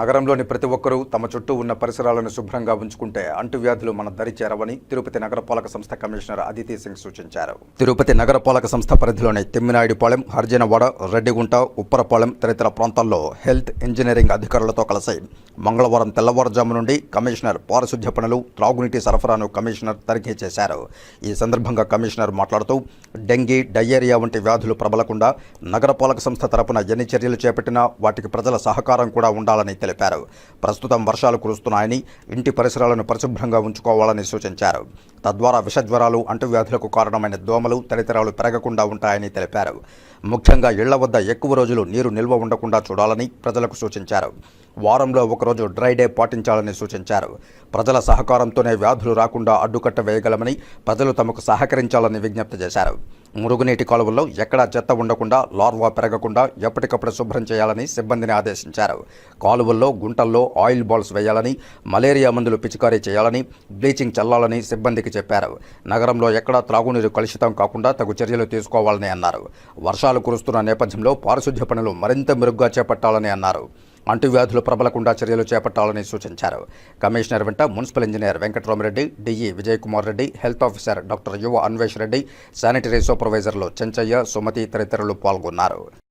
నగరంలోని ప్రతి ఒక్కరూ తమ చుట్టూ ఉన్న పరిసరాలను శుభ్రంగా ఉంచుకుంటే అంటువ్యాధులు మన దరి చేరవని తిరుపతి నగరపాలక సంస్థ కమిషనర్ అదితి సింగ్ సూచించారు. తిరుపతి నగరపాలక సంస్థ పరిధిలోని తిమ్మినాయుడిపాలెం హర్జనవాడ రెడ్డిగుంట ఉప్పరపాలెం తదితర ప్రాంతాల్లో హెల్త్ ఇంజనీరింగ్ అధికారులతో కలిసి మంగళవారం తెల్లవారుజాము నుండి కమిషనర్ పారిశుధ్య పనులు త్రాగునీటి సరఫరాను కమిషనర్ తనిఖీ చేశారు. ఈ సందర్భంగా కమిషనర్ మాట్లాడుతూ డెంగీ డయేరియా వంటి వ్యాధులు ప్రబలకుండా నగరపాలక సంస్థ తరపున ఎన్ని చర్యలు చేపట్టినా వాటికి ప్రజల సహకారం కూడా ఉండాలని తెలిపారు. Pero... ప్రస్తుతం వర్షాలు కురుస్తున్నాయని ఇంటి పరిసరాలను పరిశుభ్రంగా ఉంచుకోవాలని సూచించారు. తద్వారా విషజ్వరాలు అంటువ్యాధులకు కారణమైన దోమలు తదితరాలు పెరగకుండా ఉంటాయని తెలిపారు. ముఖ్యంగా ఇళ్ళ వద్ద ఎక్కువ రోజులు నీరు నిల్వ ఉండకుండా చూడాలని ప్రజలకు సూచించారు. వారంలో ఒకరోజు డ్రై డే పాటించాలని సూచించారు. ప్రజల సహకారంతోనే వ్యాధులు రాకుండా అడ్డుకట్ట వేయగలమని ప్రజలు తమకు సహకరించాలని విజ్ఞప్తి చేశారు. మురుగునీటి కాలువల్లో ఎక్కడా చెత్త ఉండకుండా లార్వా పెరగకుండా ఎప్పటికప్పుడు శుభ్రం చేయాలని సిబ్బందిని ఆదేశించారు. కాలువల్లో గుంటల్లో ఆయిల్ బాల్స్ వేయాలని మలేరియా మందులు పిచికారీ చేయాలని బ్లీచింగ్ చల్లాలని సిబ్బందికి చెప్పారు. నగరంలో ఎక్కడా త్రాగునీరు కలుషితం కాకుండా తగు చర్యలు తీసుకోవాలని అన్నారు. వర్షాలు కురుస్తున్న నేపథ్యంలో పారిశుధ్య పనులు మరింత మెరుగ్గా చేపట్టాలని అన్నారు. అంటువ్యాధులు ప్రబలకుండా చర్యలు చేపట్టాలని సూచించారు. కమిషనర్ వెంట municipal engineer Venkataramareddy DE Vijay Kumar Reddy health officer doctor Yuva Anvesh Reddy sanitary సూపర్వైజర్లు Chenchaiah Sumathi తదితరులు పాల్గొన్నారు.